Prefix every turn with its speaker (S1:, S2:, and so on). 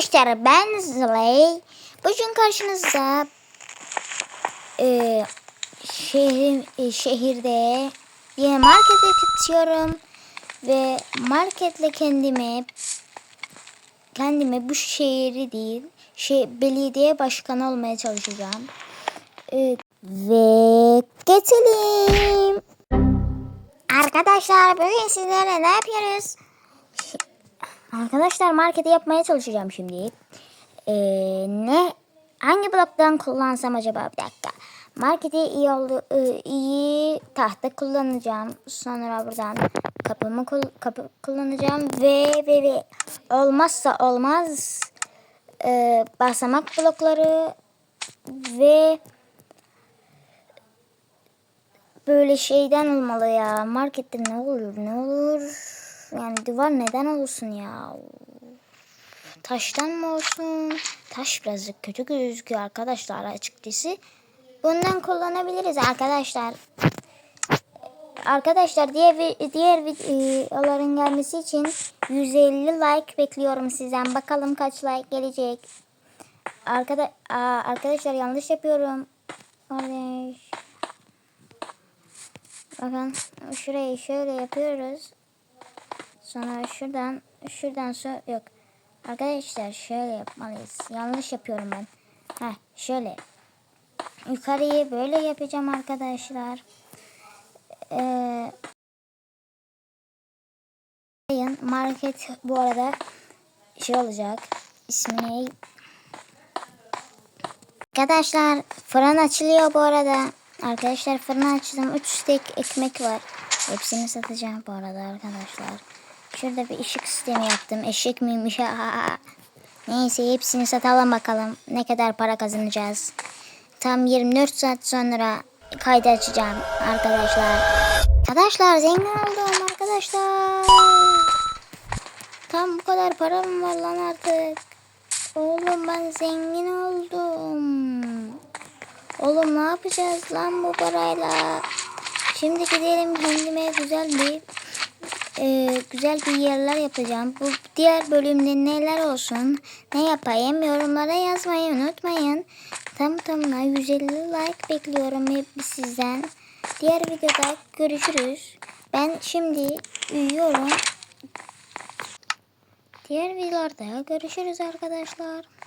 S1: Arkadaşlar ben Zley. Bugün karşınızda e, şehir, e, şehirde bir markete gidiyorum ve marketle kendime kendime bu şehri değil şey belediye başkanı olmaya çalışacağım. E, ve geçelim. Arkadaşlar bugün sizlerle ne yapıyoruz? Arkadaşlar marketi yapmaya çalışacağım şimdi. Ee, ne? Hangi bloktan kullansam acaba? Bir dakika. Marketi iyi oldu, e, iyi tahta kullanacağım. Sonra buradan kapımı kapı kullanacağım ve ve ve olmazsa olmaz e, basamak blokları ve böyle şeyden olmalı ya. Markette ne olur ne olur. Yani duvar neden olsun ya? Taştan mı olsun? Taş birazcık kötü gözüküyor arkadaşlar açıkçası. Bundan kullanabiliriz arkadaşlar. Arkadaşlar diğer diğer videoların gelmesi için 150 like bekliyorum sizden. Bakalım kaç like gelecek. Arkada Aa, arkadaşlar yanlış yapıyorum. Kardeş. Bakın şurayı şöyle yapıyoruz. Sonra şuradan şuradan sonra yok. Arkadaşlar şöyle yapmalıyız. Yanlış yapıyorum ben. Heh şöyle. Yukarıyı böyle yapacağım arkadaşlar. Ee, market bu arada şey olacak. İsmini Arkadaşlar fırın açılıyor bu arada. Arkadaşlar fırın açtım. 3 stek ekmek var. Hepsini satacağım bu arada arkadaşlar. Şurada bir ışık sistemi yaptım. Eşek miymiş? Neyse hepsini satalım bakalım. Ne kadar para kazanacağız. Tam 24 saat sonra kaydı açacağım arkadaşlar. Arkadaşlar zengin oldum arkadaşlar. Tam bu kadar param var lan artık. Oğlum ben zengin oldum. Oğlum ne yapacağız lan bu parayla? Şimdi gidelim kendime güzel bir e, güzel bir yerler yapacağım. Bu diğer bölümde neler olsun, ne yapayım yorumlara yazmayı unutmayın. Tam tamına 150 like bekliyorum hep sizden. Diğer videoda görüşürüz. Ben şimdi uyuyorum. Diğer videolarda görüşürüz arkadaşlar.